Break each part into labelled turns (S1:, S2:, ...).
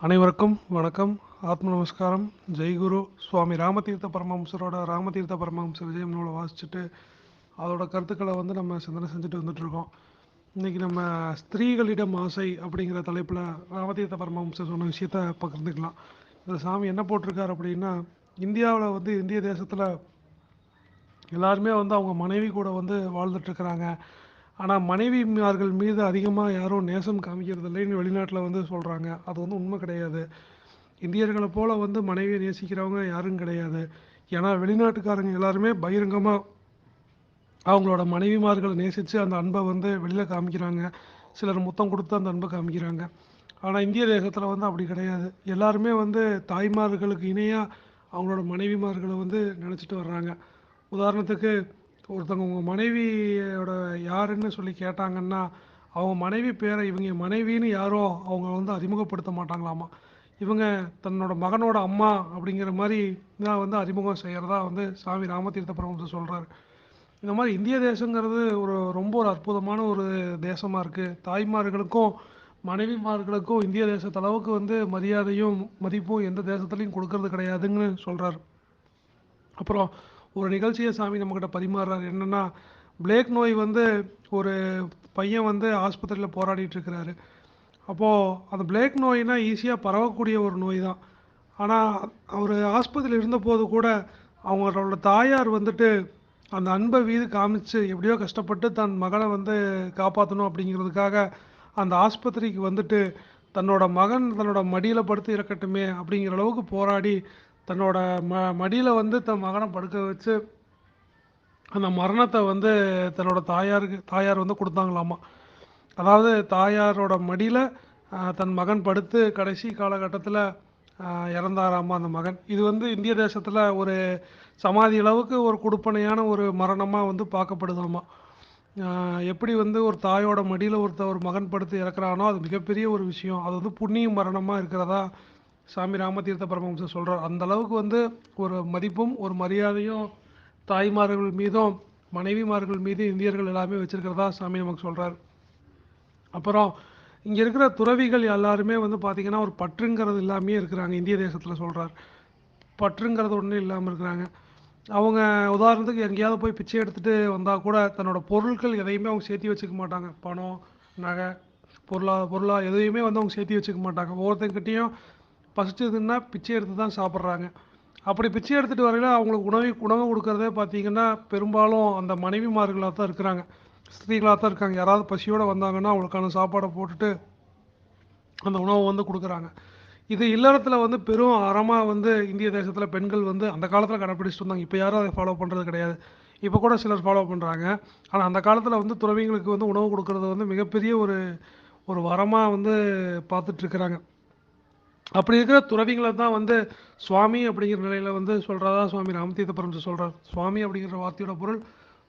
S1: அனைவருக்கும் வணக்கம். ஆத்ம நமஸ்காரம். ஜெய்குரு சுவாமி ராமதீர்த்த பரமஹம்சரோட ராமதீர்த்த பரமஹம்ச விஜயம் நூலை வாசிச்சுட்டு அதோட கருத்துக்களை வந்து நம்ம சிந்தனை செஞ்சுட்டு வந்துட்டுருக்கோம். இன்றைக்கி நம்ம ஸ்திரீகளிடம் ஆசை அப்படிங்கிற தலைப்பில் ராமதீர்த்த பரமஹம்சர் சொன்ன விஷயத்த பகிர்ந்துக்கலாம். இந்த சாமி என்ன போட்டிருக்காரு அப்படின்னா இந்தியாவில் வந்து இந்திய தேசத்தில் எல்லாருமே வந்து அவங்க மனைவி கூட வந்து வாழ்ந்துட்டுருக்குறாங்க. ஆனால் மனைவிமார்கள் மீது அதிகமாக யாரும் நேசம் காமிக்கிறதில்லைன்னு வெளிநாட்டில் வந்து சொல்கிறாங்க அது வந்து உண்மை கிடையாது. இந்தியர்களை போல் வந்து மனைவியை நேசிக்கிறவங்க யாரும் கிடையாது. ஏன்னா வெளிநாட்டுக்காரங்க எல்லாருமே பகிரங்கமாக அவங்களோட மனைவிமார்களை நேசித்து அந்த அன்பை வந்து வெளியில் காமிக்கிறாங்க. சிலர் முத்தம் கொடுத்து அந்த அன்பை காமிக்கிறாங்க. ஆனால் இந்திய தேசத்தில் வந்து அப்படி கிடையாது. எல்லாருமே வந்து தாய்மார்களுக்கு இணையாக அவங்களோட மனைவிமார்களை வந்து நினச்சிட்டு வர்றாங்க. உதாரணத்துக்கு ஒருத்தவங்க உங்கள் மனைவியோட யாருன்னு சொல்லி கேட்டாங்கன்னா அவங்க மனைவி பேரை இவங்க மனைவின்னு யாரோ அவங்க வந்து அறிமுகப்படுத்த மாட்டாங்களாமா? இவங்க தன்னோட மகனோட அம்மா அப்படிங்கிற மாதிரி தான் வந்து அறிமுகம் செய்கிறதா வந்து சாமி ராமதீர்த்த பரமசு சொல்கிறாரு இந்த மாதிரி இந்திய தேசங்கிறது ஒரு ரொம்ப ஒரு அற்புதமான ஒரு தேசமாக இருக்குது தாய்மார்களுக்கும் மனைவிமார்களுக்கும் இந்திய தேசத்தளவுக்கு வந்து மரியாதையும் மதிப்பும் எந்த தேசத்துலையும் கொடுக்கறது கிடையாதுன்னு சொல்கிறார் அப்புறம் ஒரு நிகழ்ச்சியை சாமி நம்மக்கிட்ட பரிமாறுறாரு. என்னென்னா பிளேக் நோய் வந்து ஒரு பையன் வந்து ஆஸ்பத்திரியில் போராடிட்டு இருக்கிறாரு. அப்போது அந்த பிளேக் நோய்னா ஈஸியாக பரவக்கூடிய ஒரு நோய் தான். ஆனால் அவர் ஆஸ்பத்திரியில் இருந்தபோது கூட அவங்களோட தாயார் வந்துட்டு அந்த அன்பை வீது காமிச்சு எப்படியோ கஷ்டப்பட்டு தன் மகனை வந்து காப்பாற்றணும் அப்படிங்கிறதுக்காக அந்த ஆஸ்பத்திரிக்கு வந்துட்டு தன்னோட மகன் தன்னோட மடியில் படுத்து இறக்கட்டுமே அப்படிங்கிற அளவுக்கு போராடி தன்னோட ம மடியில் வந்து தன் மகனை படுக்க வச்சு அந்த மரணத்தை வந்து தன்னோட தாயாருக்கு தாயார் வந்து கொடுத்தாங்களாமா. அதாவது தாயாரோட மடியில் தன் மகன் படுத்து கடைசி காலகட்டத்தில் இறந்தாராமா அந்த மகன். இது வந்து இந்திய தேசத்தில் ஒரு சமாதி அளவுக்கு ஒரு கொடுப்பனையான ஒரு மரணமாக வந்து பார்க்கப்படுதாமா. எப்படி வந்து ஒரு தாயோட மடியில் ஒருத்த ஒரு மகன் படுத்து இறக்குறானோ அது மிகப்பெரிய ஒரு விஷயம். அது வந்து புண்ணிய மரணமாக இருக்கிறதா சாமி ராமதீர்த்த பரமஹம்சர் சொல்கிறார் அந்த அளவுக்கு வந்து ஒரு மதிப்பும் ஒரு மரியாதையும் தாய்மார்கள் மீதும் மனைவிமார்கள் மீது இந்தியர்கள் எல்லாமே வச்சுருக்கிறதா சாமி நமக்கு சொல்கிறார் அப்புறம் இங்கே இருக்கிற துறவிகள் எல்லாருமே வந்து பார்த்திங்கன்னா ஒரு பற்றுங்கிறது இல்லாமே இருக்கிறாங்க இந்திய தேசத்தில் சொல்கிறார் பற்றுங்கிறது ஒன்றும் இல்லாமல் இருக்கிறாங்க. அவங்க உதாரணத்துக்கு எங்கேயாவது போய் பிச்சை எடுத்துகிட்டு வந்தால் கூட தன்னோட பொருட்கள் எதையுமே அவங்க சேர்த்தி வச்சுக்க மாட்டாங்க. பணம் நகை பொருளா பொருளாக எதையுமே வந்து அவங்க சேர்த்தி வச்சுக்க மாட்டாங்க. ஒவ்வொருத்தங்கிட்டையும் பசிச்சதுன்னா பிச்சை எடுத்து தான் சாப்பிட்றாங்க. அப்படி பிச்சை எடுத்துகிட்டு வரையில அவங்களுக்கு உணவு உணவு கொடுக்குறதே பார்த்தீங்கன்னா பெரும்பாலும் அந்த மனைவிமார்களாக தான் இருக்கிறாங்க. ஸ்திரீகளாக தான் இருக்காங்க. யாராவது பசியோடு வந்தாங்கன்னா அவங்களுக்கான சாப்பாடை போட்டுட்டு அந்த உணவை வந்து கொடுக்குறாங்க. இது இல்லறத்தில் வந்து பெரும் அறமாக வந்து இந்திய தேசத்தில் பெண்கள் வந்து அந்த காலத்தில் கடைப்பிடிச்சிட்டு இருந்தாங்க. இப்போ யாரும் அதை ஃபாலோ பண்ணுறது கிடையாது. இப்போ கூட சிலர் ஃபாலோ பண்ணுறாங்க ஆனால் அந்த காலத்தில் வந்து துறவிங்களுக்கு வந்து உணவு கொடுக்கறது வந்து மிகப்பெரிய ஒரு ஒரு வரமாக வந்து பார்த்துட்ருக்குறாங்க அப்படி இருக்கிற துறவிங்களை தான் வந்து சுவாமி அப்படிங்கிற நிலையில் வந்து சொல்கிறதா சுவாமி ராமதீர்த்த பரமசு சொல்கிறார் சுவாமி அப்படிங்கிற வார்த்தையோட பொருள்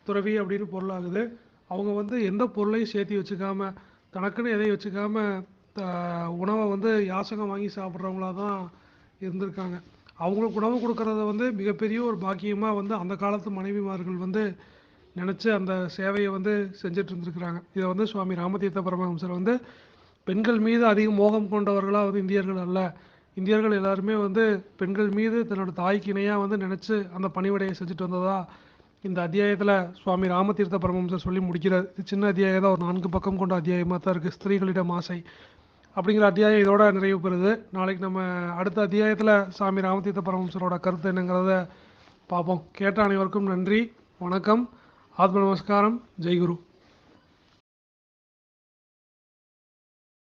S1: துறவி அப்படின்னு பொருளாகுது. அவங்க வந்து எந்த பொருளையும் சேர்த்தி வச்சுக்காம தனக்குன்னு எதையும் வச்சுக்காம உணவை வந்து யாசகம் வாங்கி சாப்பிட்றவங்களா தான் இருந்திருக்காங்க. அவங்களுக்கு உணவு கொடுக்கறத வந்து மிகப்பெரிய ஒரு பாக்கியமாக வந்து அந்த காலத்து மனைவிமார்கள் வந்து நினச்சி அந்த சேவையை வந்து செஞ்சுட்டு இருந்திருக்கிறாங்க. இதை வந்து சுவாமி ராமதீர்த்த பரமஹம்சர் வந்து பெண்கள் மீது அதிக மோகம் கொண்டவர்களாக வந்து இந்தியர்கள் அல்ல. இந்தியர்கள் எல்லாருமே வந்து பெண்கள் மீது தன்னோட தாய்க்கு இணையாக வந்து நினச்சி அந்த பணிவிடையை செஞ்சுட்டு வந்ததா இந்த அத்தியாயத்தில் சுவாமி ராமதீர்த்த பரமம்சர் சொல்லி முடிக்கிறார். இது சின்ன அத்தியாயம் தான் ஒரு நான்கு பக்கம் கொண்ட அத்தியாயமாக தான் இருக்குது ஸ்திரீகளிடம் ஆசை அப்படிங்கிற அத்தியாயம் இதோட நிறைவு பெறுது. நாளைக்கு நம்ம அடுத்த அத்தியாயத்தில் சாமி ராமதீர்த்த பரமம்சரோட கருத்து என்னங்கிறத பார்ப்போம். கேட்ட அனைவருக்கும் நன்றி வணக்கம் ஆத்ம நமஸ்காரம் ஜெய்குரு.